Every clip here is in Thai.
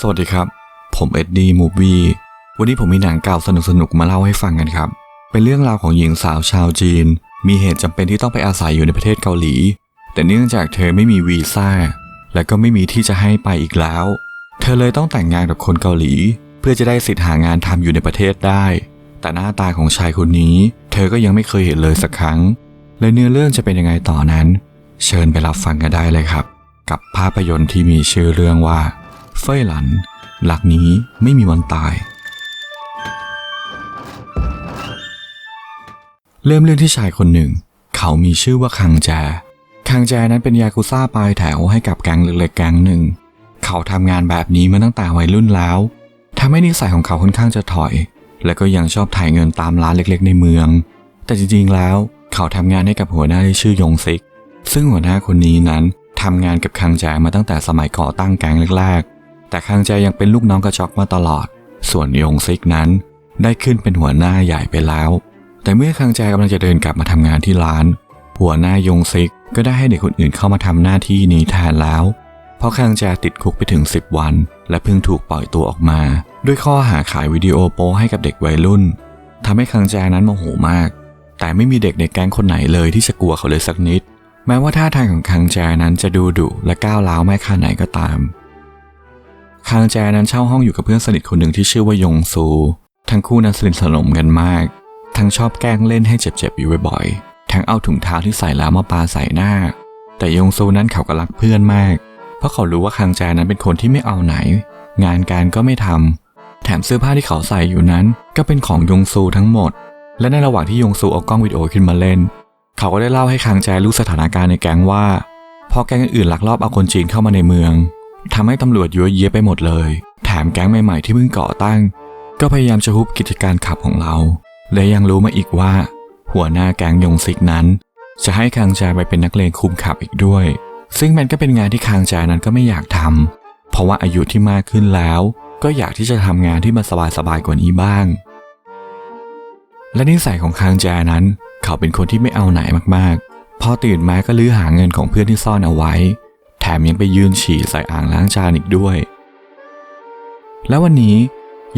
สวัสดีครับ ผมเอ็ดดี้มูวี่วันนี้ผมมีหนังเก่าสนุกๆมาเล่าให้ฟังกันครับ เป็นเรื่องราวของหญิงสาวชาวจีน มีเหตุจำเป็นที่ต้องไปอาศัยอยู่ในประเทศเกาหลี แต่เนื่องจากเธอไม่มีวีซ่า และก็ไม่มีที่จะให้ไปอีกแล้ว เธอเลยต้องแต่งงานกับคนเกาหลี เพื่อจะได้สิทธิ์หางานทำอยู่ในประเทศได้ แต่หน้าตาของชายคนนี้ เธอก็ยังไม่เคยเห็นเลยสักครั้ง และเนื้อเรื่องจะเป็นยังไงต่อนั้น เชิญไปรับฟังกันได้เลยครับ กับภาพยนตร์ที่มีชื่อเรื่องว่า เฟยหลัน หลักนี้ไม่มีวันตาย เริ่มเรื่องที่ชายคนหนึ่ง เขามีชื่อว่าคังแจ คังแจนั้นเป็นยากุซ่าปลายแถวให้กับแก๊งเล็กๆแก๊งหนึ่ง เขาทำงานแบบนี้มาตั้งแต่วัยรุ่นแล้วทำให้นิสัยของเขาค่อนข้างจะถอย และก็ยังชอบถ่ายเงินตามร้านเล็กๆ ในเมือง แต่จริงๆแล้วเขาทำงานให้กับหัวหน้าที่ชื่อยงซิก ซึ่งหัวหน้าคนนี้นั้นทำงานกับคังแจมาตั้งแต่สมัยก่อตั้งแก๊งแรก แต่คังแจยังเป็นลูกน้องกระจอกมาตลอด ส่วนยงซิกนั้น ได้ขึ้นเป็นหัวหน้าใหญ่ไปแล้ว แต่เมื่อคังแจกำลังจะเดินกลับมาทำงานที่ร้าน หัวหน้ายงซิกก็ได้ให้เด็กคนอื่นเข้ามาทำหน้าที่นี้แทนแล้ว เพราะคังแจติดคุกไปถึง 10 วัน และเพิ่งถูกปล่อยตัวออกมา ด้วยข้อหาขายวิดีโอโป๊ให้กับเด็กวัยรุ่นทำให้คังแจนั้นโมโหมาก แต่ไม่มีเด็กในแก๊งคนไหนเลยที่จะกลัวเขาเลยสักนิด แม้ว่าท่าทางของคังแจนั้นจะดูดุและก้าวร้าวแม่ค่าไหนก็ตาม คังแจนั้นเช่าห้องอยู่กับเพื่อนสนิทคนหนึ่งที่ชื่อว่ายงซู ทั้งคู่นั้นสนิทสนมกันมาก ทั้งชอบแกล้งเล่นให้เจ็บๆอยู่บ่อยๆ ทั้งเอาถุงเท้าที่ใส่แล้วมาปาใส่หน้า แต่ยงซูนั้นเขาก็รักเพื่อนมาก เพราะเขารู้ว่าคังแจนั้นเป็นคนที่ไม่เอาไหน งานการก็ไม่ทำแถมเสื้อผ้าที่เขาใส่อยู่นั้น ก็เป็นของยงซูทั้งหมด และในระหว่างที่ยงซูเอากล้องวิดีโอขึ้นมาเล่น เขาก็ได้เล่าให้คังแจรู้สถานการณ์ในแก๊งว่าพอแก๊งอื่นๆลักลอบเอาคนจีนเข้ามาในเมือง ทำให้ตำรวจยั่วเยียไปหมดเลย แถมแก๊งใหม่ๆที่เพิ่งก่อตั้ง ก็พยายามจะฮุบกิจการขับของเรา และยังรู้มาอีกว่า หัวหน้าแก๊งยงซิกนั้น จะให้คังแจไปเป็นนักเลงคุมขับอีกด้วย ซึ่งมันก็เป็นงานที่คังแจนั้นก็ไม่อยากทำเพราะว่าอายุที่มากขึ้นแล้ว ก็อยากที่จะทำงานที่มันสบายๆกว่านี้บ้าง และนิสัยของคังแจนั้น เขาเป็นคนที่ไม่เอาไหนมากๆ พอตื่นมาก็ลื้อหาเงินของเพื่อนที่ซ่อนเอาไว้ แถมยังไปยืนฉี่ใส่อ่างล้างจานอีกด้วย แล้ววันนี้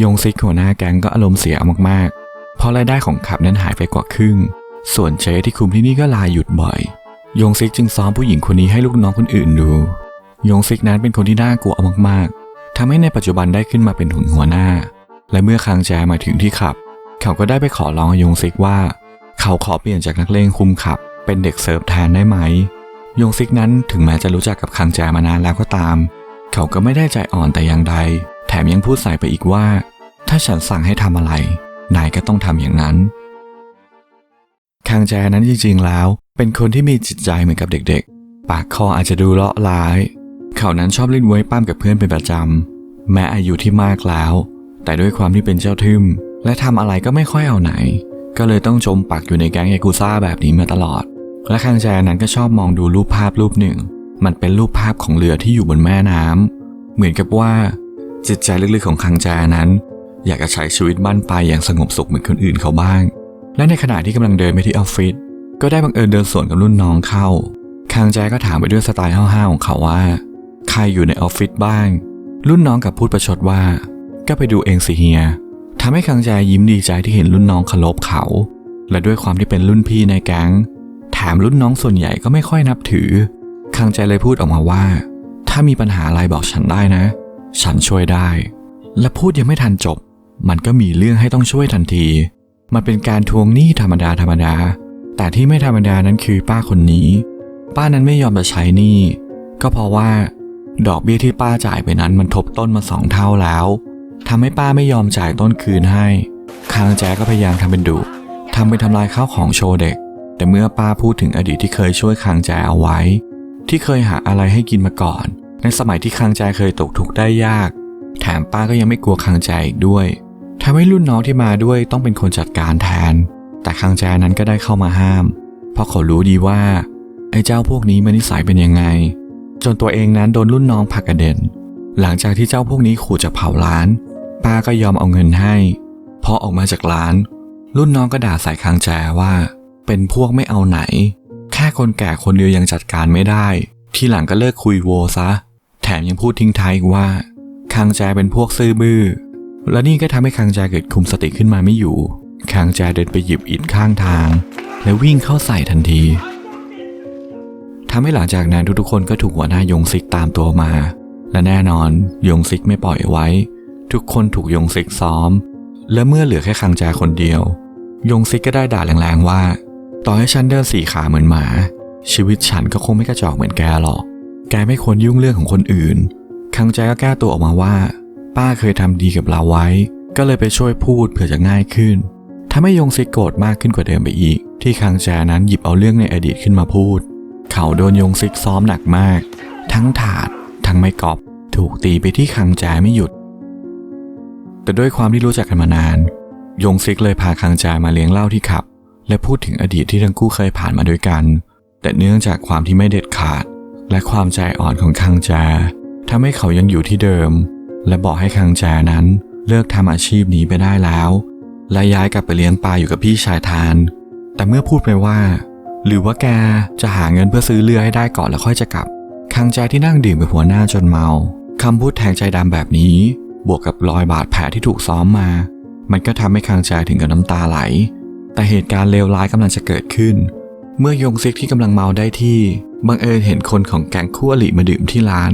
ยงซิกหัวหน้าแก๊งก็อารมณ์เสียมากๆ เพราะรายได้ของขับนั้นหายไปกว่าครึ่ง ส่วนเจ๊ที่คุมที่นี่ก็ลาหยุดบ่อย ยงซิกจึงซ้อมผู้หญิงคนนี้ให้ลูกน้องคนอื่นดู ยงซิกนั้นเป็นคนที่น่ากลัวมากๆทำให้ในปัจจุบันได้ขึ้นมาเป็นถึงหัวหน้า และเมื่อคางแจมาถึงที่ขับ เขาก็ได้ไปขอร้องยงซิกว่า เขาขอเปลี่ยนจากนักเลงคุมขับ เป็นเด็กเสิร์ฟแทนได้ไหม ยงซิกนั้นถึงแม้จะรู้จักกับคังแจมานานแล้วก็ตาม เขาก็ไม่ได้ใจอ่อนแต่อย่างใด แถมยังพูดใส่ไปอีกว่า ถ้าฉันสั่งให้ทำอะไร นายก็ต้องทำอย่างนั้น คังแจนั้นจริงๆแล้ว เป็นคนที่มีจิตใจเหมือนกับเด็กๆ ปากคออาจจะดูเลาะร้าย เขานั้นชอบเล่นไว้ปั้มกับเพื่อนเป็นประจำแม้อายุที่มากแล้ว แต่ด้วยความที่เป็นเจ้าทึมและทำอะไรก็ไม่ค่อยเอาไหน ก็เลยต้องจมปักอยู่ในแก๊งยากุซ่าแบบนี้มาตลอด และคังแจนั้นก็ชอบมองดูรูปภาพรูปหนึ่ง มันเป็นรูปภาพของเรือที่อยู่บนแม่น้ำเหมือนกับว่า จิตใจลึกๆของคังแจนั้น อยากจะใช้ชีวิตบ้านปลายอย่างสงบสุขเหมือนคนอื่นเขาบ้าง และในขณะที่กำลังเดินไปที่ออฟฟิศก็ได้บังเอิญเดินสวนกับรุ่นน้องเข้าคังแจก็ถามไปด้วยสไตล์ห้าวๆของเขาว่า ใครอยู่ในออฟฟิศบ้าง รุ่นน้องกับพูดประชดว่า ก็ไปดูเองสิเฮียทำให้คังแจยิ้มดีใจที่เห็นรุ่นน้องเคารพเขา และด้วยความที่เป็นรุ่นพี่ในแก๊ง แถมรุ่นน้องส่วนใหญ่ก็ไม่ค่อยนับถือ คังแจเลยพูดออกมาว่า ถ้ามีปัญหาอะไรบอกฉันได้นะ ฉันช่วยได้ และพูดยังไม่ทันจบ มันก็มีเรื่องให้ต้องช่วยทันที มันเป็นการทวงหนี้ธรรมดาธรรมดา แต่ที่ไม่ธรรมดานั้นคือป้าคนนี้ ป้านั้นไม่ยอมจะใช้หนี้ ก็เพราะว่า ดอกเบี้ยที่ป้าจ่ายไปนั้นมันทบต้นมาสองเท่าแล้วทำให้ป้าไม่ยอมจ่ายต้นคืนให้ คางแจก็พยายามทำเป็นดุทำเป็นทำลายข้าวของโชว์เด็ก แต่เมื่อป้าพูดถึงอดีตที่เคยช่วยคางแจเอาไว้ ที่เคยหาอะไรให้กินมาก่อน ในสมัยที่คางแจเคยตกทุกข์ได้ยาก แถมป้าก็ยังไม่กลัวคางแจอีกด้วยทำให้รุ่นน้องที่มาด้วยต้องเป็นคนจัดการแทน แต่คางแจนั้นก็ได้เข้ามาห้าม เพราะเขารู้ดีว่าไอ้เจ้าพวกนี้มันนิสัยเป็นยังไง จนตัวเองนั้นโดนรุ่นน้องผักกระเด็น หลังจากที่เจ้าพวกนี้ขู่จะเผาร้าน ป้าก็ยอมเอาเงินให้ พอออกมาจากร้าน รุ่นน้องก็ด่าใส่คางแจว่า เป็นพวกไม่เอาไหน แค่คนแก่คนเดียวยังจัดการไม่ได้ ทีหลังก็เลิกคุยโวซะ แถมยังพูดทิ้งท้ายอีกว่าคังแจเป็นพวกซื่อบื้อ และนี่ก็ทำให้คังแจเกิดคุมสติขึ้นมาไม่อยู่คังแจเดินไปหยิบอิฐข้างทาง แล้ววิ่งเข้าใส่ทันทีทำให้หลังจากนั้นทุกๆคนก็ถูกหัวหน้ายงซิกตามตัวมา และแน่นอนยงซิกไม่ปล่อยไว้ ทุกคนถูกยงซิกซ้อม และเมื่อเหลือแค่คังแจคนเดียว ยงซิกก็ได้ด่าแรงๆว่า ต่อให้ฉันเดินสี่ขาเหมือนหมา ชีวิตฉันก็คงไม่กระจอกเหมือนแกหรอก แกไม่ควรยุ่งเรื่องของคนอื่นคังแจก็แก้ตัวออกมาว่า ป้าเคยทำดีกับเราไว้ ก็เลยไปช่วยพูดเผื่อจะง่ายขึ้นทำให้ยงซิกโกรธมากขึ้นกว่าเดิมไปอีก ที่คังแจนั้นหยิบเอาเรื่องในอดีตขึ้นมาพูด เขาโดนยงซิกซ้อมหนักมาก ทั้งถาด ทั้งไม้กอบถูกตีไปที่คังแจไม่หยุด แต่ด้วยความที่รู้จักกันมานาน ยงซิกเลยพาคังแจมาเลี้ยงเหล้าที่ขับ และพูดถึงอดีตที่ทั้งคู่เคยผ่านมาด้วยกัน แต่เนื่องจากความที่ไม่เด็ดขาด และความใจอ่อนของคังแจทำให้เขายังอยู่ที่เดิม และบอกให้คังแจนั้นเลิกทำอาชีพนี้ไปได้แล้ว และย้ายกลับไปเลี้ยงปลาอยู่กับพี่ชายทาน แต่เมื่อพูดไปว่า หรือว่าแกจะหาเงินเพื่อซื้อเรือให้ได้ก่อนแล้วค่อยจะกลับ คังแจที่นั่งดื่มกับหัวหน้าจนเมาคำพูดแทงใจดำแบบนี้ บวกกับรอยบาดแผลที่ถูกซ้อมมา มันก็ทำให้คังแจถึงกับน้ำตาไหล แต่เหตุการณ์เลวร้ายกำลังจะเกิดขึ้น เมื่อยงซิกที่กำลังเมาได้ที่บังเอิญเห็นคนของแก๊งคู่อริมาดื่มที่ร้าน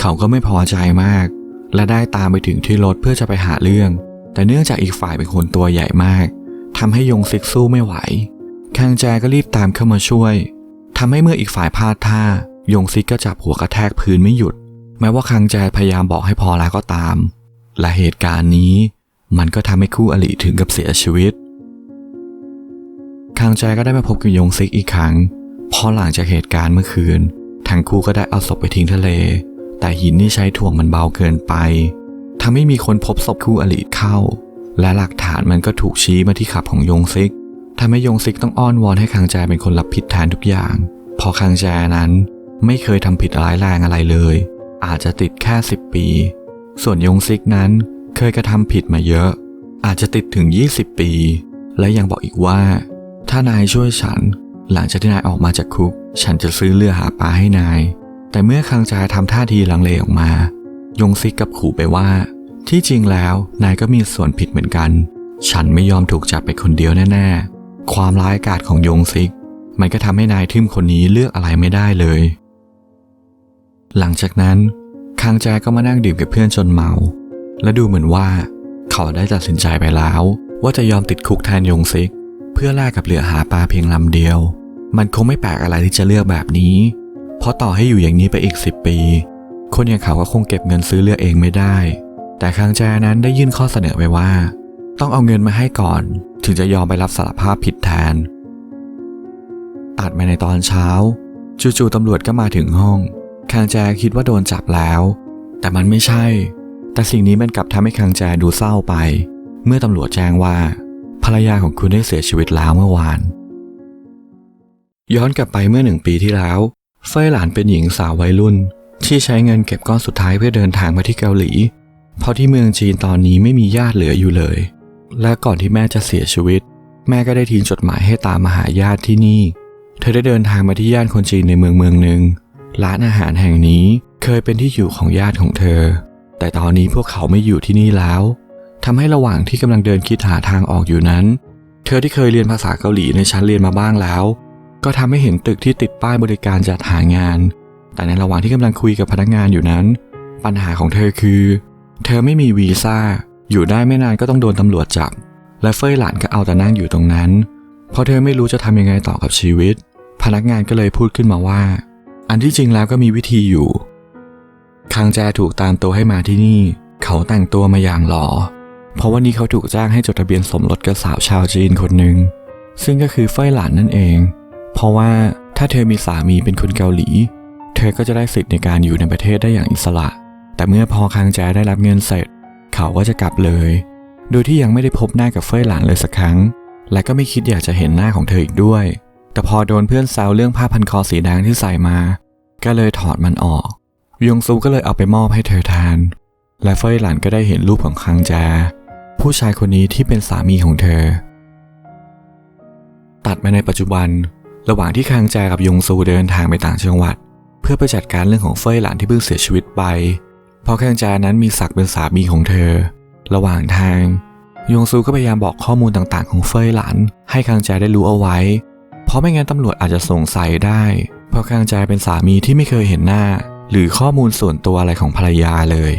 เขาก็ไม่พอใจมาก และได้ตามไปถึงที่รถเพื่อจะไปหาเรื่อง แต่เนื่องจากอีกฝ่ายเป็นคนตัวใหญ่มากทำให้ยงซิกสู้ไม่ไหวคังแจก็รีบตามเข้ามาช่วยทำให้เมื่ออีกฝ่ายพลาดท่ายงซิกก็จับหัวกระแทกพื้นไม่หยุด แม้ว่าคังแจพยายามบอกให้พอแล้วก็ตาม และเหตุการณ์นี้ มันก็ทำให้คู่อริถึงกับเสียชีวิต คังแจก็ได้มาพบกับยงซิกอีกครั้ง พอหลังจากเหตุการณ์เมื่อคืน ทั้งคู่ก็ได้เอาศพไปทิ้งทะเล แต่หินที่ใช้ถ่วงมันเบาเกินไปทำให้มีคนพบศพคู่อริเข้า และหลักฐานมันก็ถูกชี้มาที่ขับของยงซิกทำให้ยงซิกต้องอ้อนวอนให้คังแจเป็นคนรับผิดแทนทุกอย่าง พอคังแจนั้นไม่เคยทำผิดร้ายแรงอะไรเลย อาจจะติดแค่ 10 ปี ส่วนยงซิกนั้นเคยกระทำผิดมาเยอะ อาจจะติดถึง 20 ปี และยังบอกอีกว่า ถ้านายช่วยฉัน หลังจากที่นายออกมาจากคุก ฉันจะซื้อเรือหาปลาให้นาย แต่เมื่อคังแจทำท่าทีลังเลออกมา ยงซิกกับขู่ไปว่า ที่จริงแล้วนายก็มีส่วนผิดเหมือนกัน ฉันไม่ยอมถูกจับไปคนเดียวแน่ๆ ความร้ายกาจของยงซิก มันก็ทำให้นายทึมคนนี้เลือกอะไรไม่ได้เลย หลังจากนั้นคังแจก็มานั่งดื่มกับเพื่อนจนเมา และดูเหมือนว่า เขาได้ตัดสินใจไปแล้ว ว่าจะยอมติดคุกแทนยงซิก เพื่อแลกกับเรือหาปลาเพียงลำเดียว มันคงไม่แปลกอะไรที่จะเลือกแบบนี้ เพราะต่อให้อยู่อย่างนี้ไปอีกสิบปี คนอย่างเขาก็คงเก็บเงินซื้อเรือเองไม่ได้ แต่คังแจนั้นได้ยื่นข้อเสนอไปว่า ต้องเอาเงินมาให้ก่อน ถึงจะยอมไปรับสารภาพผิดแทน ตัดมาในตอนเช้า จู่ๆตำรวจก็มาถึงห้องคังแจคิดว่าโดนจับแล้ว แต่มันไม่ใช่ แต่สิ่งนี้มันกลับทำให้คังแจดูเศร้าไป เมื่อตำรวจแจ้งว่า ภรรยาของคุณได้เสียชีวิตแล้วเมื่อวาน ย้อนกลับไปเมื่อหนึ่งปีที่แล้ว เฟยหลานเป็นหญิงสาววัยรุ่น ที่ใช้เงินเก็บก้อนสุดท้ายเพื่อเดินทางมาที่เกาหลี เพราะที่เมืองจีนตอนนี้ไม่มีญาติเหลืออยู่เลย และก่อนที่แม่จะเสียชีวิต แม่ก็ได้ทิ้งจดหมายให้ตามมาหาญาติที่นี่ เธอได้เดินทางมาที่ย่านคนจีนในเมืองเมืองหนึ่งร้านอาหารแห่งนี้เคยเป็นที่อยู่ของญาติของเธอ แต่ตอนนี้พวกเขาไม่อยู่ที่นี่แล้ว ทำให้ระหว่างที่กำลังเดินคิดหาทางออกอยู่นั้น เธอที่เคยเรียนภาษาเกาหลีในชั้นเรียนมาบ้างแล้ว ก็ทำให้เห็นตึกที่ติดป้ายบริการจัดหางาน แต่ในระหว่างที่กำลังคุยกับพนักงานอยู่นั้น ปัญหาของเธอคือ เธอไม่มีวีซ่า อยู่ได้ไม่นานก็ต้องโดนตำรวจจับ และเฟยหลานก็เอาแต่นั่งอยู่ตรงนั้น เพราะเธอไม่รู้จะทำยังไงต่อกับชีวิต พนักงานก็เลยพูดขึ้นมาว่า อันที่จริงแล้วก็มีวิธีอยู่คังแจถูกตามตัวให้มาที่นี่ เขาแต่งตัวมาอย่างหล่อ เพราะวันนี้เขาถูกจ้างให้จดทะเบียนสมรสกับสาวชาวจีนคนหนึ่งซึ่งก็คือเฟยหลานนั่นเอง เพราะว่าถ้าเธอมีสามีเป็นคนเกาหลี เธอก็จะได้สิทธิ์ในการอยู่ในประเทศได้อย่างอิสระ แต่เมื่อพอคังแจได้รับเงินเสร็จ เขาก็จะกลับเลย โดยที่ยังไม่ได้พบหน้ากับเฟยหลานเลยสักครั้ง และก็ไม่คิดอยากจะเห็นหน้าของเธออีกด้วย แต่พอโดนเพื่อนแซวเรื่องผ้าพันคอสีแดงที่ใส่มา ก็เลยถอดมันออก ยงซูก็เลยเอาไปมอบให้เธอทาน และเฟยหลานก็ได้เห็นรูปของคังแจ ผู้ชายคนนี้ที่เป็นสามีของเธอ ตัดมาในปัจจุบัน ระหว่างที่คังแจกับยงซูเดินทางไปต่างจังหวัด เพื่อไปจัดการเรื่องของเฟยหลานที่เพิ่งเสียชีวิตไป เพราะคังแจนั้นมีศักดิ์เป็นสามีของเธอ ระหว่างทาง ยงซูก็พยายามบอกข้อมูลต่างๆ ของเฟยหลันให้คังแจได้รู้เอาไว้ เพราะไม่งั้นตำรวจอาจจะสงสัยได้ เพราะคังแจเป็นสามีที่ไม่เคยเห็นหน้า หรือข้อมูลส่วนตัวอะไรของภรรยาเลย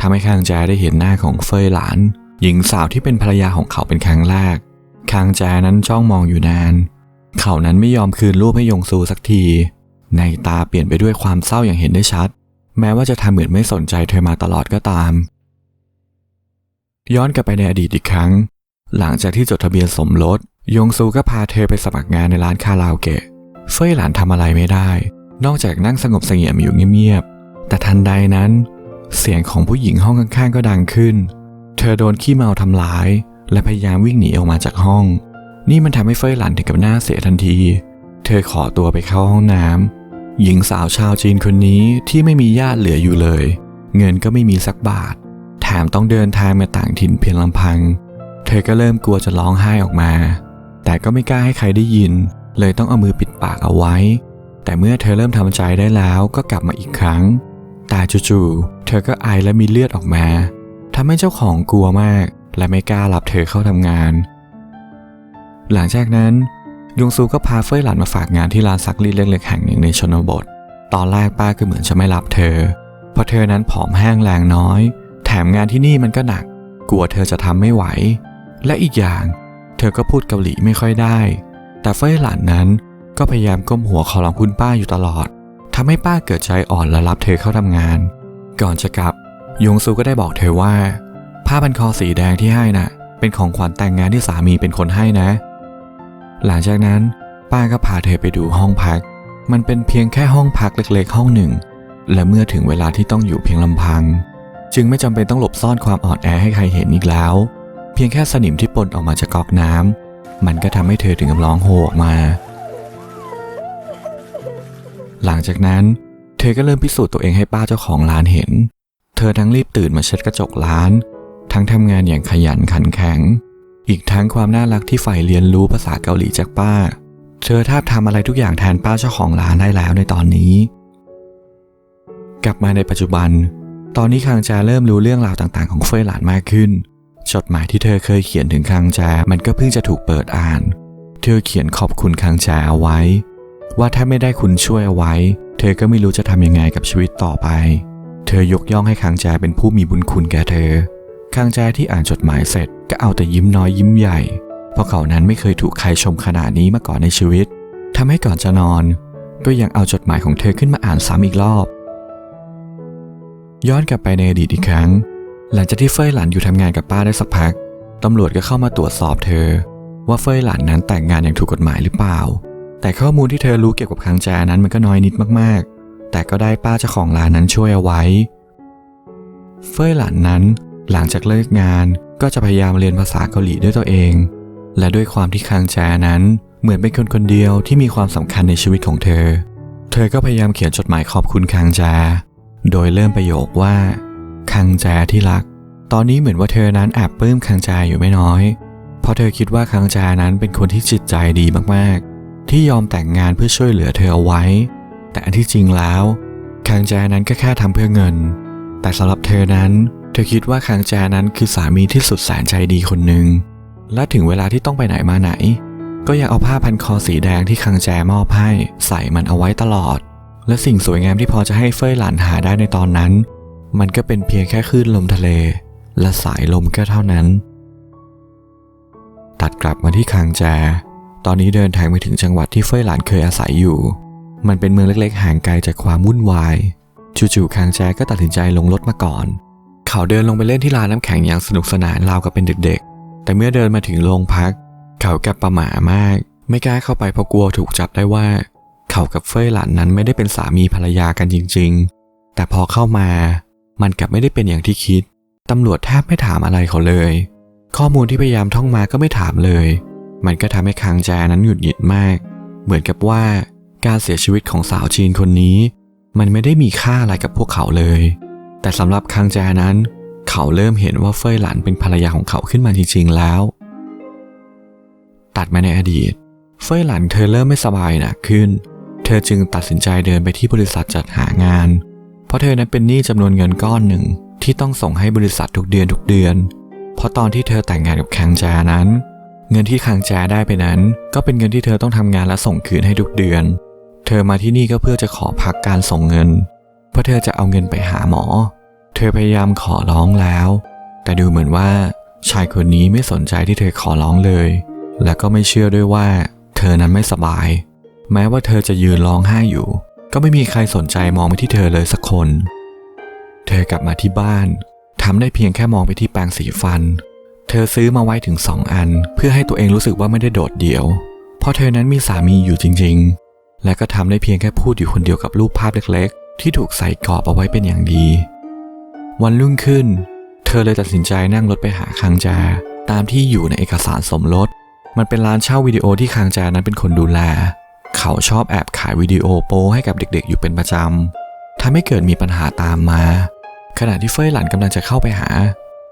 ทำให้คังแจได้เห็นหน้าของเฟยหลาน หญิงสาวที่เป็นภรรยาของเขาเป็นครั้งแรกคังแจนั้นจ้องมองอยู่นาน เขานั้นไม่ยอมคืนรูปให้ยงซูสักที ในตาเปลี่ยนไปด้วยความเศร้าอย่างเห็นได้ชัด แม้ว่าจะทำเหมือนไม่สนใจเธอมาตลอดก็ตาม ย้อนกลับไปในอดีตอีกครั้ง หลังจากที่จดทะเบียนสมรส ยงซูก็พาเธอไปสมัครงานในร้านคาราโอเกะ เฟยหลานทำอะไรไม่ได้ นอกจากนั่งสงบเสงี่ยมอยู่เงียบๆ แต่ทันใดนั้น เสียงของผู้หญิงห้องข้างๆก็ดังขึ้น เธอโดนขี้เมาทำร้าย และพยายามวิ่งหนีออกมาจากห้อง นี่มันทำให้เฟยหลานถึงกับหน้าเสียทันที เธอขอตัวไปเข้าห้องน้ำหญิงสาวชาวจีนคนนี้ที่ไม่มีญาติเหลืออยู่เลย เงินก็ไม่มีสักบาท แถมต้องเดินทางมาต่างถิ่นเพียงลำพัง เธอก็เริ่มกลัวจะร้องไห้ออกมา แต่ก็ไม่กล้าให้ใครได้ยิน เลยต้องเอามือปิดปากเอาไว้ แต่เมื่อเธอเริ่มทำใจได้แล้วก็กลับมาอีกครั้ง แต่จู่ๆเธอก็ไอและมีเลือดออกมา ทำให้เจ้าของกลัวมาก และไม่กล้ารับเธอเข้าทำงาน หลังจากนั้นยงซูก็พาเฟยหลันมาฝากงานที่ร้านซักรีดเล็กๆแห่งหนึ่งในชนบท ตอนแรกป้าก็เหมือนจะไม่รับเธอ เพราะเธอนั้นผอมแห้งแรงน้อย แถมงานที่นี่มันก็หนัก กลัวเธอจะทำไม่ไหว และอีกอย่าง เธอก็พูดเกาหลีไม่ค่อยได้ แต่เฟยหลันนั้นก็พยายามก้มหัวขอร้องคุณป้าอยู่ตลอดทำให้ป้าเกิดใจอ่อนและรับเธอเข้าทำงาน ก่อนจะกลับ ยงซูก็ได้บอกเธอว่า ผ้าพันคอสีแดงที่ให้น่ะ เป็นของขวัญแต่งงานที่สามีเป็นคนให้นะ หลังจากนั้นป้าก็พาเธอไปดูห้องพัก มันเป็นเพียงแค่ห้องพักเล็กๆ ห้องหนึ่ง และเมื่อถึงเวลาที่ต้องอยู่เพียงลำพัง จึงไม่จำเป็นต้องหลบซ่อนความอ่อนแอให้ใครเห็นอีกแล้ว เพียงแค่สนิมที่ปนออกมาจากก๊อกน้ำมันก็ทำให้เธอถึงกับร้องโฮออกมา หลังจากนั้น เธอก็เริ่มพิสูจน์ตัวเองให้ป้าเจ้าของร้านเห็น เธอทั้งรีบตื่นมาเช็ดกระจกร้าน ทั้งทำงานอย่างขยันขันแข็ง อีกทั้งความน่ารักที่ใฝ่เรียนรู้ภาษาเกาหลีจากป้า เธอแทบทำอะไรทุกอย่างแทนป้าเจ้าของร้านได้แล้วในตอนนี้ กลับมาในปัจจุบัน ตอนนี้คังจาเริ่มรู้เรื่องราวต่างๆ ของเฟยหลานมากขึ้น จดหมายที่เธอเคยเขียนถึงคังจามันก็เพิ่งจะถูกเปิดอ่าน เธอเขียนขอบคุณคังจาเอาไว้ ว่าถ้าไม่ได้คุณช่วยเอาไว้ เธอก็ไม่รู้จะทำยังไงกับชีวิตต่อไป เธอยกย่องให้คังจาเป็นผู้มีบุญคุณแก่เธอคังจาที่อ่านจดหมายเสร็จก็เอาแต่ยิ้มน้อยยิ้มใหญ่ เพราะเขานั้นไม่เคยถูกใครชมขนาดนี้มาก่อนในชีวิตทำให้ก่อนจะนอน ก็ยังเอาจดหมายของเธอขึ้นมาอ่านซ้ำอีกรอบ ย้อนกลับไปในอดีตอีกครั้ง หลังจากที่เฟยหลันอยู่ทำงานกับป้าได้สักพักตำรวจก็เข้ามาตรวจสอบเธอ ว่าเฟยหลันนั้นแต่งงานอย่างถูกกฎหมายหรือเปล่า แต่ข้อมูลที่เธอรู้เกี่ยวกับคังแจนั้นมันก็น้อยนิดมากๆ แต่ก็ได้ป้าเจ้าของร้านนั้นช่วยเอาไว้ เฟยหลันนั้นหลังจากเลิกงานก็จะพยายามเรียนภาษาเกาหลีด้วยตัวเอง และด้วยความที่คังแจนั้นเหมือนเป็นคนคนเดียวที่มีความสำคัญในชีวิตของเธอ เธอก็พยายามเขียนจดหมายขอบคุณคังแจโดยเริ่มประโยคว่าคังแจที่รัก ตอนนี้เหมือนว่าเธอนั้นแอบปลื้มคังแจอยู่ไม่น้อย เพราะเธอคิดว่าคังแจนั้นเป็นคนที่จิตใจดีมากๆ ที่ยอมแต่งงานเพื่อช่วยเหลือเธอเอาไว้ แต่อันที่จริงแล้วคังแจนั้นก็แค่ทำเพื่อเงิน แต่สำหรับเธอนั้น เธอคิดว่าคังแจนั้นคือสามีที่สุดแสนใจดีคนหนึ่ง และถึงเวลาที่ต้องไปไหนมาไหน ก็ยังเอาผ้าพันคอสีแดงที่คังแจมอบให้ใส่มันเอาไว้ตลอด และสิ่งสวยงามที่พอจะให้เฟยหลานหาได้ในตอนนั้น มันก็เป็นเพียงแค่คลื่นลมทะเล และสายลมก็เท่านั้น ตัดกลับมาที่คังแจ ตอนนี้เดินทางไปถึงจังหวัดที่เฟยหลานเคยอาศัยอยู่ มันเป็นเมืองเล็กๆ ห่างไกลจากความวุ่นวายจู่ๆคังแจก็ตัดสินใจลงรถมาก่อน เขาเดินลงไปเล่นที่ลานน้ำแข็งอย่างสนุกสนานราวกับเป็นเด็กๆ แต่เมื่อเดินมาถึงโรงพัก เขากับประหม่ามาก ไม่กล้าเข้าไปเพราะกลัวถูกจับได้ว่า เขากับเฟยหลานนั้นไม่ได้เป็นสามีภรรยากันจริง ๆ แต่พอเข้ามา มันกลับไม่ได้เป็นอย่างที่คิด ตำรวจแทบไม่ถามอะไรเขาเลย ข้อมูลที่พยายามท่องมาก็ไม่ถามเลย มันก็ทำให้คังแจนั้นหยุดหยิดมาก เหมือนกับว่า การเสียชีวิตของสาวจีนคนนี้ มันไม่ได้มีค่าอะไรกับพวกเขาเลย แต่สำหรับคังแจนั้น เขาเริ่มเห็นว่าเฟยหลันเป็นภรรยาของเขาขึ้นมาจริงๆแล้ว ตัดมาในอดีต เฟยหลันเธอเริ่มไม่สบายหนักขึ้น เธอจึงตัดสินใจเดินไปที่บริษัทจัดหางาน เพราะเธอนั้นเป็นหนี้จำนวนเงินก้อนหนึ่งที่ต้องส่งให้บริษัททุกเดือนทุกเดือน เพราะตอนที่เธอแต่งงานกับคังแจนั้นเงินที่คังแจได้ไปนั้น ก็เป็นเงินที่เธอต้องทำงานและส่งคืนให้ทุกเดือน เธอมาที่นี่ก็เพื่อจะขอพักการส่งเงิน เพราะเธอจะเอาเงินไปหาหมอ เธอพยายามขอร้องแล้ว แต่ดูเหมือนว่า ชายคนนี้ไม่สนใจที่เธอขอร้องเลย และก็ไม่เชื่อด้วยว่า เธอนั้นไม่สบาย แม้ว่าเธอจะยืนร้องไห้อยู่ ก็ไม่มีใครสนใจมองไปที่เธอเลยสักคน เธอกลับมาที่บ้านทำได้เพียงแค่มองไปที่แปรงสีฟัน เธอซื้อมาไว้ถึงสองอัน เพื่อให้ตัวเองรู้สึกว่าไม่ได้โดดเดี่ยว เพราะเธอนั้นมีสามีอยู่จริงๆ และก็ทำได้เพียงแค่พูดอยู่คนเดียวกับรูปภาพเล็กๆ ที่ถูกใส่กรอบเอาไว้เป็นอย่างดี วันรุ่งขึ้น เธอเลยตัดสินใจนั่งรถไปหาคังจา ตามที่อยู่ในเอกสารสมรส มันเป็นร้านเช่าวิดีโอที่คังจานั้นเป็นคนดูแล เขาชอบแอบขายวิดีโอโป้ให้กับเด็กๆ อยู่เป็นประจำทำให้เกิดมีปัญหาตามมา ขณะที่เฟยหลันกำลังจะเข้าไปหา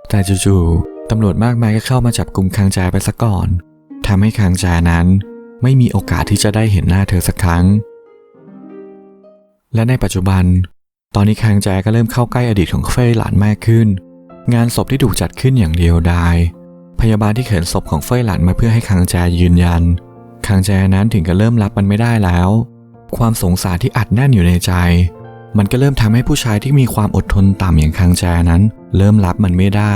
แต่จู่ๆตำรวจมากมายก็เข้ามาจับกลุ่มคังจาไปซะก่อนทำให้คังจานั้น ไม่มีโอกาสที่จะได้เห็นหน้าเธอสักครั้ง และในปัจจุบัน ตอนนี้คังแจก็เริ่มเข้าใกล้อดีตของเฟยหลานมากขึ้น งานศพที่ถูกจัดขึ้นอย่างเดียวดาย พยาบาลที่เข็นศพของเฟยหลานมาเพื่อให้คังแจยืนยันคังแจนั้นถึงกับเริ่มรับมันไม่ได้แล้ว ความสงสารที่อัดแน่นอยู่ในใจ มันก็เริ่มทำให้ผู้ชายที่มีความอดทนต่ำอย่างคังแจนั้น เริ่มรับมันไม่ได้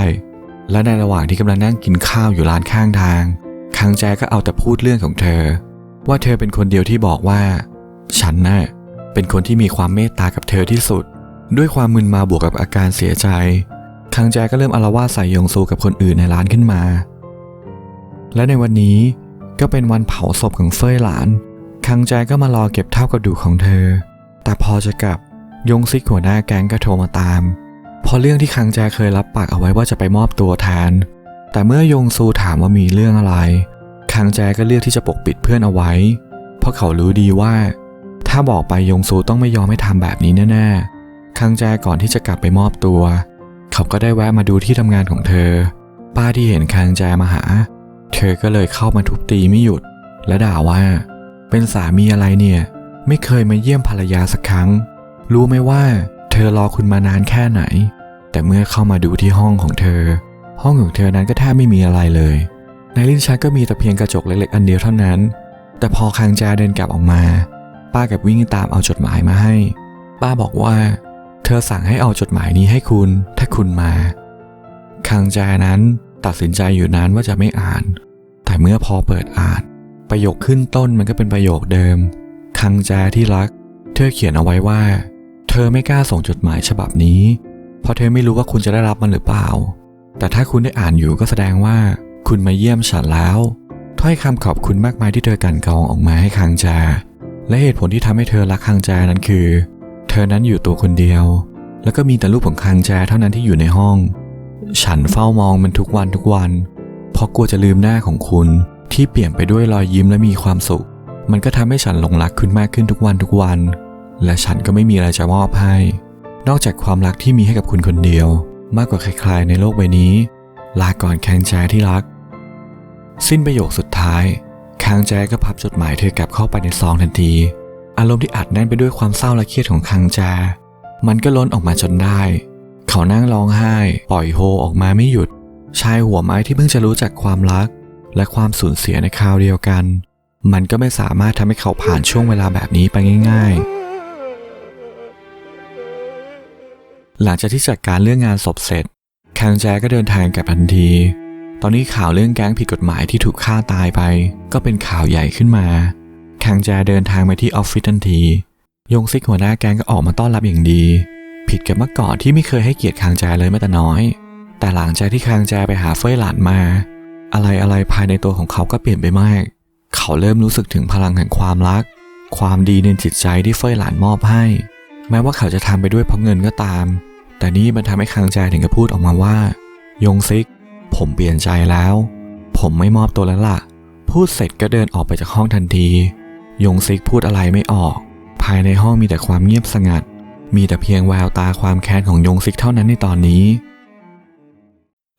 และในระหว่างที่กำลังนั่งกินข้าวอยู่ร้านข้างทาง คังแจก็เอาแต่พูดเรื่องของเธอ ว่าเธอเป็นคนเดียวที่บอกว่า ฉันน่ะเป็นคนที่มีความเมตตากับเธอที่สุด ด้วยความมึนมาบวกกับอาการเสียใจ คังแจก็เริ่มอารวาสใส่ยงซูกับคนอื่นในร้านขึ้นมา และในวันนี้ก็เป็นวันเผาศพของเฟยหลาน คังแจก็มารอเก็บเท่ากระดูกของเธอ แต่พอจะกลับยงซิกหัวหน้าแก๊งก็โทรมาตาม พอเรื่องที่คังแจเคยรับปากเอาไว้ว่าจะไปมอบตัวแทน แต่เมื่อยงซูถามว่ามีเรื่องอะไร คังแจก็เลือกที่จะปกปิดเพื่อนเอาไว้ เพราะเขารู้ดีว่า ถ้าบอกไปยงซูต้องไม่ยอมให้ทำแบบนี้แน่ๆ คังแจก่อนที่จะกลับไปมอบตัว เขาก็ได้แวะมาดูที่ทำงานของเธอ ป้าที่เห็นคังแจมาหา เธอก็เลยเข้ามาทุบตีไม่หยุด และด่าว่า เป็นสามีอะไรเนี่ย ไม่เคยมาเยี่ยมภรรยาสักครั้ง รู้ไหมว่า เธอรอคุณมานานแค่ไหน แต่เมื่อเข้ามาดูที่ห้องของเธอ ห้องของเธอนั้นก็แทบไม่มีอะไรเลย ในลิ้นชักก็มีแต่เพียงกระจกเล็กๆ อันเดียวเท่านั้น แต่พอคังแจเดินกลับออกมา ป้ากับวิ่งตามเอาจดหมายมาให้ ป้าบอกว่า เธอสั่งให้เอาจดหมายนี้ให้คุณ ถ้าคุณมาคังแจนั้นตัดสินใจอยู่นานว่าจะไม่อ่าน แต่เมื่อพอเปิดอ่าน ประโยคขึ้นต้นมันก็เป็นประโยคเดิมคังแจที่รัก เธอเขียนเอาไว้ว่า เธอไม่กล้าส่งจดหมายฉบับนี้ เพราะเธอไม่รู้ว่าคุณจะได้รับมันหรือเปล่า แต่ถ้าคุณได้อ่านอยู่ก็แสดงว่า คุณมาเยี่ยมฉันแล้ว ถ้อยคำขอบคุณมากมายที่เธอกันกรองออกมาให้คังแจและเหตุผลที่ทำให้เธอรักคังแจนั้นคือ เธอนั้นอยู่ตัวคนเดียว แล้วก็มีแต่รูปของคังแจเท่านั้นที่อยู่ในห้อง ฉันเฝ้ามองมันทุกวันทุกวัน เพราะกลัวจะลืมหน้าของคุณที่เปลี่ยนไปด้วยรอยยิ้มและมีความสุข มันก็ทำให้ฉันหลงรักคุณมากขึ้นทุกวันทุกวัน และฉันก็ไม่มีอะไรจะมอบให้ นอกจากความรักที่มีให้กับคุณคนเดียว มากกว่าใครๆในโลกใบนี้ ลาก่อนแคงแจที่รัก สิ้นประโยคสุดท้ายคางแจก็พับจดหมายเธอกลับเข้าไปในซองทันที อารมณ์ที่อัดแน่นไปด้วยความเศร้าและเครียดของคังแจมันก็ล้นออกมาจนได้ เขานั่งร้องไห้ ปล่อยโฮออกมาไม่หยุด ชายหัวไม้ที่เพิ่งจะรู้จักความรัก และความสูญเสียในคราวเดียวกัน มันก็ไม่สามารถทำให้เขาผ่านช่วงเวลาแบบนี้ไปง่าย ๆ หลังจากที่จัดการเรื่องงานศพเสร็จคังแจก็เดินทางกลับทันที ตอนนี้ข่าวเรื่องแก๊งผิดกฎหมายที่ถูกฆ่าตายไป ก็เป็นข่าวใหญ่ขึ้นมาคังแจเดินทางไปที่ออฟฟิศทันที ยงซิกหัวหน้าแก๊งก็ออกมาต้อนรับอย่างดี ผิดกับเมื่อก่อนที่ไม่เคยให้เกียรติคังแจเลยแม้แต่น้อย แต่หลังจากที่คังแจไปหาเฟยหลานมา อะไรอะไรภายในตัวของเขาก็เปลี่ยนไปมาก เขาเริ่มรู้สึกถึงพลังแห่งความรัก ความดีในจิตใจที่เฟยหลานมอบให้ แม้ว่าเขาจะทำไปด้วยเพราะเงินก็ตาม แต่นี่มันทำให้คังแจถึงกับพูดออกมาว่า ยงซิก ผมเปลี่ยนใจแล้ว ผมไม่มอบตัวแล้วล่ะ พูดเสร็จก็เดินออกไปจากห้องทันที ยงซิกพูดอะไรไม่ออก ภายในห้องมีแต่ความเงียบสงัด มีแต่เพียงแววตาความแค้นของยงซิกเท่านั้นในตอนนี้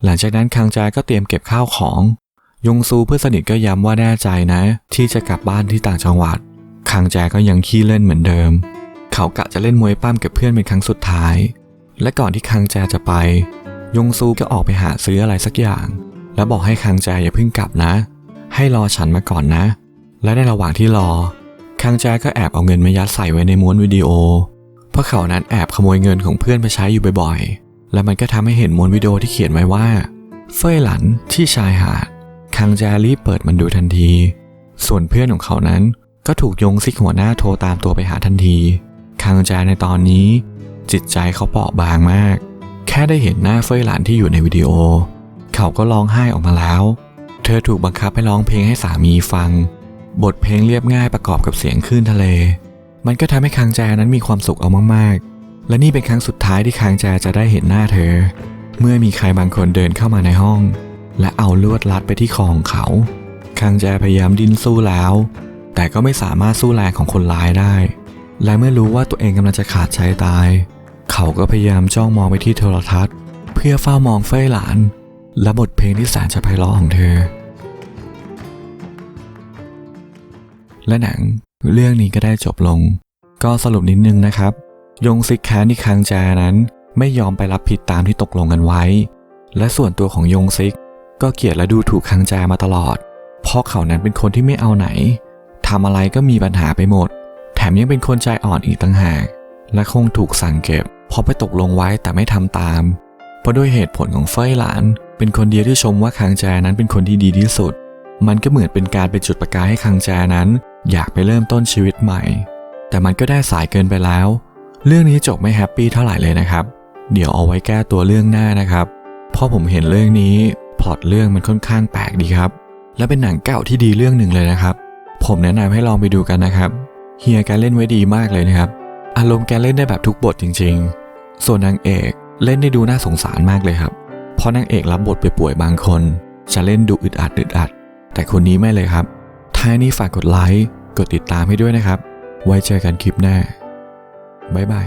หลังจากนั้นคังแจก็เตรียมเก็บข้าวของ ยงซูเพื่อนสนิทก็ย้ำว่าแน่ใจนะ ที่จะกลับบ้านที่ต่างจังหวัดคังแจก็ยังขี้เล่นเหมือนเดิม เขากะจะเล่นมวยปั้มกับเพื่อนเป็นครั้งสุดท้าย และก่อนที่คังแจจะไป ยงซูก็ออกไปหาซื้ออะไรสักอย่าง แล้วบอกให้คังแจอย่าเพิ่งกลับนะ ให้รอฉันมาก่อนนะ และในระหว่างที่รอ คังแจก็แอบเอาเงินมายัดใส่ไว้ในม้วนวิดีโอ เพราะเขานั้นแอบขโมยเงินของเพื่อนไปใช้อยู่บ่อยๆ และมันก็ทำให้เห็นม้วนวิดีโอที่เขียนไว้ว่า เฟยหลันที่ชายหาด คังแจรีบเปิดมันดูทันที ส่วนเพื่อนของเขานั้นก็ถูกยงซิกหัวหน้าโทรตามตัวไปหาทันที คังแจในตอนนี้ จิตใจเขาเปราะบางมาก แค่ได้เห็นหน้าเฟยหลันที่อยู่ในวิดีโอ เขาก็ร้องไห้ออกมาแล้ว เธอถูกบังคับให้ร้องเพลงให้สามีฟัง บทเพลงเรียบง่ายประกอบกับเสียงคลื่นทะเล มันก็ทำให้คังแจนั้นมีความสุขเอามากๆ และนี่เป็นครั้งสุดท้ายที่คังแจจะได้เห็นหน้าเธอ เมื่อมีใครบางคนเดินเข้ามาในห้อง และเอาลวดลัดไปที่คอของเขาคังแจพยายามดิ้นสู้แล้ว แต่ก็ไม่สามารถสู้แรงของคนร้ายได้ และเมื่อรู้ว่าตัวเองกำลังจะขาดใจตาย เขาก็พยายามจ้องมองไปที่โทรทัศน์ เพื่อเฝ้ามองเฟยหลาน และบทเพลงที่แสนจะไพเราะของเธอ และหนังเรื่องนี้ก็ได้จบลง ก็สรุปนิดนึงนะครับ ยงซิกแค้นที่คังแจนั้นไม่ยอมไปรับผิดตามที่ตกลงกันไว้ และส่วนตัวของยงซิก ก็เกลียดและดูถูกคังแจมาตลอด เพราะเขานั้นเป็นคนที่ไม่เอาไหนทำอะไรก็มีปัญหาไปหมด แถมยังเป็นคนใจอ่อนอีกต่างหาก และคงถูกสั่งเก็บ พราะไปตกลงไว้แต่ไม่ทำตาม เพราะด้วยเหตุผลของเฟยหลาน เป็นคนเดียวที่ชมว่าคังแจนั้นเป็นคนที่ดีที่สุด มันก็เหมือนเป็นการไปจุดประกายให้คังแจนั้น อยากไปเริ่มต้นชีวิตใหม่ แต่มันก็ได้สายเกินไปแล้ว เรื่องนี้จบไม่แฮปปี้เท่าไหร่เลยนะครับ เดี๋ยวเอาไว้แก้ตัวเรื่องหน้านะครับเพราะผมเห็นเรื่องนี้พล็อตเรื่องมันค่อนข้างแปลกดีครับ และเป็นหนังเก่าที่ดีเรื่องหนึ่งเลยนะครับ ผมแนะนำให้ลองไปดูกันนะครับเฮียแกเล่นไว้ดีมากเลยนะครับ อารมณ์แกเล่นได้แบบทุกบทจริง ๆ ส่วนนางเอกเล่นได้ดูน่าสงสารมากเลยครับ เพราะนางเอกรับบทไปป่วยบางคน จะเล่นดูอึดอัดอึดอัด แต่คนนี้ไม่เลยครับท้ายนี้ฝากกดไลค์ กดติดตามให้ด้วยนะครับ ไว้เจอกันคลิปหน้า บ๊ายบาย